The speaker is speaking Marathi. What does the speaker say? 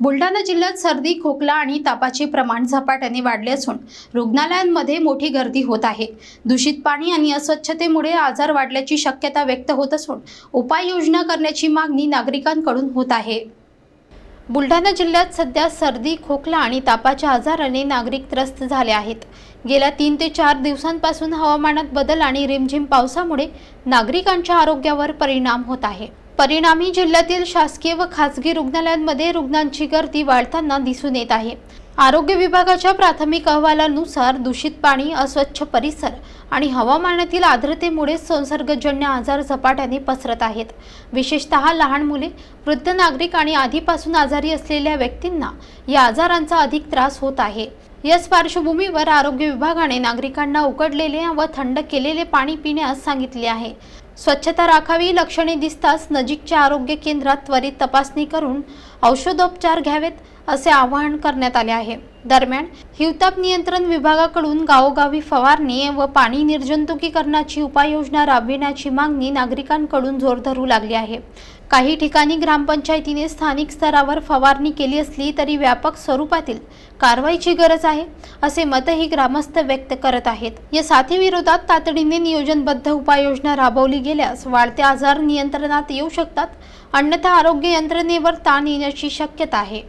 बुलढाणा जिल्ह्यात सर्दी खोकला आणि तापाचे प्रमाण झपाट्याने वाढले असून रुग्णालयांमध्ये मोठी गर्दी होत आहे. दूषित पाणी आणि अस्वच्छतेमुळे आजार वाढल्याची शक्यता व्यक्त होत असून उपाययोजना करण्याची मागणी नागरिकांकडून होत आहे. बुलढाणा जिल्ह्यात सध्या सर्दी खोकला आणि तापाच्या आजाराने नागरिक त्रस्त झाले आहेत. गेल्या तीन ते चार दिवसांपासून हवामानात बदल आणि रिमझिम पावसामुळे नागरिकांच्या आरोग्यावर परिणाम होत आहे. परिणामी जिल्ह्यातील शासकीय व खासगी रुग्णालयांमध्ये रुग्णांची गर्दी वाढताना दिसून येत आहे. आरोग्य विभागाच्या प्राथमिक अहवालानुसार दूषित पाणी अस्वच्छ परिसर आणि हवामानातील आर्द्रतेमुळे संसर्गजन्य आजार झपाट्याने पसरत आहेत. विशेषतः लहान मुले वृद्ध नागरिक आणि आधीपासून आजारी असलेल्या व्यक्तींना या आजारांचा अधिक त्रास होत आहे. याच पार्श्वभूमीवर आरोग्य विभागाने नागरिकांना उकडलेले व थंड केलेले पाणी पिण्यास सांगितले आहे. स्वच्छता राखावी लक्षणे दिसताच नजीकच्या आरोग्य केंद्रात त्वरित तपासणी करून औषधोपचार घ्यावेत असे आवाहन करण्यात आले आहे. दरम्यान हिवताप नियंत्रण विभागाकडून गावोगावी फवारणी व पाणी निर्जंतुकीकरणाची उपाययोजना राबविण्याची मागणी नागरिकांकडून जोर धरू लागली आहे. काही ठिकाणी ग्रामपंचायतीने स्थानिक स्तरावर फवारणी केली असली तरी व्यापक स्वरूपातील कारवाईची गरज आहे असे मतही ग्रामस्थ व्यक्त करत आहेत. या साथीविरोधात तातडीने नियोजनबद्ध उपाययोजना राबवली गेल्यास वाढते आजार नियंत्रणात येऊ शकतात अन्यथा आरोग्य यंत्रणेवर ताण येण्याची शक्यता आहे.